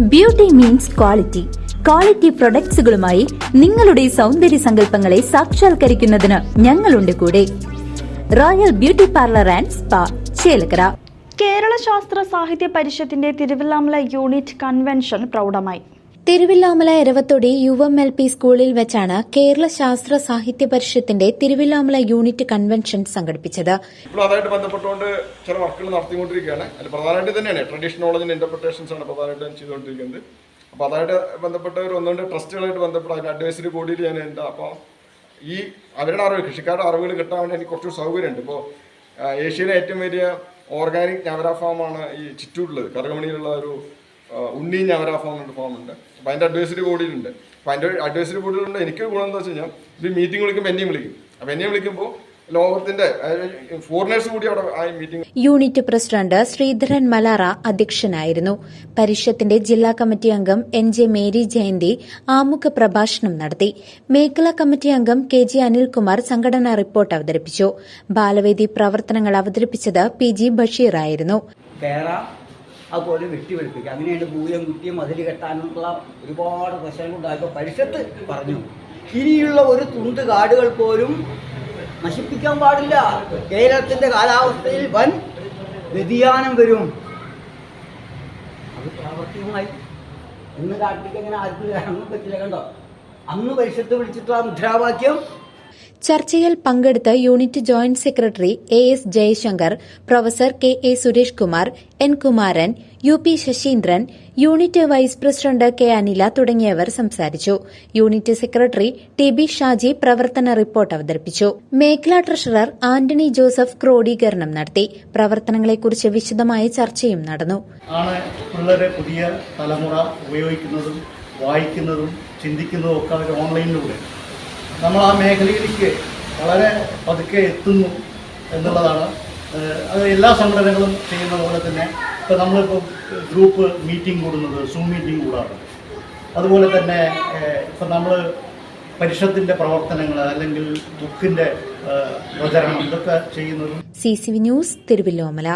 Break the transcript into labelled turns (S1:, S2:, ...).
S1: Beauty means quality quality പ്രൊഡക്ട്സുകളുമായി നിങ്ങളുടെ സൗന്ദര്യ സങ്കല്പങ്ങളെ സാക്ഷാത്കരിക്കുന്നതിന് ഞങ്ങളുണ്ട് കൂടെ. Royal beauty parlour and spa Chelakkara.
S2: Kerala ശാസ്ത്ര സാഹിത്യ പരിഷത്തിന്റെ Thiruvilwamala unit convention പ്രൗഢമായി.
S1: Thiruvilwamala Eravathodi U M L P സ്കൂളിൽ വെച്ചാണ് കേരള ശാസ്ത്ര സാഹിത്യ പരിഷത്തിന്റെ തിരുവില്ലാമല യൂണിറ്റ് കൺവെൻഷൻ സംഘടിപ്പിച്ചത്.
S3: അതായിട്ട് ബന്ധപ്പെട്ടുകൊണ്ട് ചില വർക്കുകൾ നടത്തിക്കൊണ്ടിരിക്കുകയാണ്. അതിൽ പ്രധാനമായിട്ട് തന്നെയാണ്. ട്രഡീഷണൽ നോളജിന്റെ ഇന്റർപ്രിട്ടേഷൻസ് ആണ് പ്രധാനമായിട്ടും ചെയ്തുകൊണ്ടിരിക്കുന്നത്. അപ്പോൾ അതായിട്ട് ബന്ധപ്പെട്ട ഒരു ഒന്ന് ട്രസ്റ്റുകളായിട്ട് ബന്ധപ്പെട്ട അതിന്റെ അഡ്വൈസറി ബോഡിയിൽ ഞാൻ ഉണ്ട് അപ്പോൾ ഈ അവരുടെ അറിവ് കൃഷിക്കാരുടെ അറിവുകൾ കിട്ടാൻ വേണ്ടി എനിക്ക് കുറച്ച് സൗകര്യമുണ്ട്. ഇപ്പോൾ ഏഷ്യയിലെ ഏറ്റവും വലിയ ഓർഗാനിക് ഞാവര ഫാമാണ് ഈ ചിറ്റൂരിലുള്ളത്. കറുകമണിയിലുള്ള ഒരു ഉണ്ണി ഞാവര ഫാം എന്ന ഫാം ഉണ്ട്. അപ്പോൾ അതിന്റെ അഡ്വൈസറി ബോർഡിലുണ്ട് അപ്പോൾ അതിന്റെ അഡ്വൈസറി ബോഡിയിലുണ്ട് എനിക്ക് ഗുണം എന്താ വെച്ച് കഴിഞ്ഞാൽ ഇത് മീറ്റിംഗ് വിളിക്കുമ്പോൾ എന്നെയും വിളിക്കും. അപ്പോൾ എന്നെയും വിളിക്കുമ്പോൾ ലോകത്തിന്റെ ഫോറിനേഴ്സ് കൂടി അവിടെ ആ meeting
S1: unit president Sreedharan Malara അധ്യക്ഷനായിരുന്നു. പരിഷത്തിന്റെ ജില്ലാ കമ്മിറ്റി അംഗം എൻ ജെ മേരി ജയന്തി ആമുഖ പ്രഭാഷണം നടത്തി. മേഖലാ കമ്മിറ്റി അംഗം കെ ജി അനിൽകുമാർ സംഘടനാ റിപ്പോർട്ട് അവതരിപ്പിച്ചു. ബാലവേദി പ്രവർത്തനങ്ങൾ അവതരിപ്പിച്ചത് പി ജി ബഷീറായിരുന്നു.
S4: അതുപോലെ വെട്ടിവെളുപ്പിക്കുക. അങ്ങനെയാണ് ഭൂയം കുട്ടിയും മതിൽ കെട്ടാനുള്ള ഒരുപാട് പ്രശ്നങ്ങൾ ഉണ്ടായപ്പോൾ പരിഷത്ത് പറഞ്ഞു. ഇനിയുള്ള ഒരു തുണ്ട് കാടുകൾ പോലും നശിപ്പിക്കാൻ പാടില്ല. കേരളത്തിന്റെ കാലാവസ്ഥയിൽ വൻ വ്യതിയാനം വരും. അത് പ്രാവർത്തികമായി. ഇന്ന് കാട്ടിലേക്ക് അങ്ങനെ ആർക്കും പറ്റില്ല കണ്ടോ? അന്ന് പരിഷത്ത് വിളിച്ചിട്ടുള്ള മുദ്രാവാക്യം
S1: ചർച്ചയിൽ പങ്കെടുത്ത unit joint secretary A S Jayasankar professor K A Suresh Kumar N Kumaran U P Saseendran unit vice president K Anila തുടങ്ങിയവർ സംസാരിച്ചു. Unit secretary T B Shaji പ്രവർത്തന റിപ്പോർട്ട് അവതരിപ്പിച്ചു. മേഖലാ ട്രഷറർ ആന്റണി ജോസഫ് ക്രോഡീകരണം നടത്തി. പ്രവർത്തനങ്ങളെക്കുറിച്ച് വിശദമായ ചർച്ചയും നടന്നു.
S5: പുതിയ തലമുറ ഉപയോഗിക്കുന്നതും വായിക്കുന്നതും ചിന്തിക്കുന്നതും ഒക്കെ ഓൺലൈനിലൂടെ നമ്മൾ ആ മേഖലയിലേക്ക് വളരെ പതുക്കെ എത്തുന്നു എന്നുള്ളതാണ്. അത് എല്ലാ സംഘടനകളും ചെയ്യുന്ന പോലെ തന്നെ ഇപ്പം നമ്മളിപ്പോൾ ഗ്രൂപ്പ് മീറ്റിംഗ് കൂടുന്നത് സൂം മീറ്റിംഗ് കൂടാറുണ്ട്. അതുപോലെ തന്നെ ഇപ്പം നമ്മൾ പരിഷത്തിന്റെ പ്രവർത്തനങ്ങൾ അല്ലെങ്കിൽ ബുക്കിന്റെ പ്രചരണം ഇതൊക്കെ ചെയ്യുന്നതും
S1: C C V news Thiruvilwamala.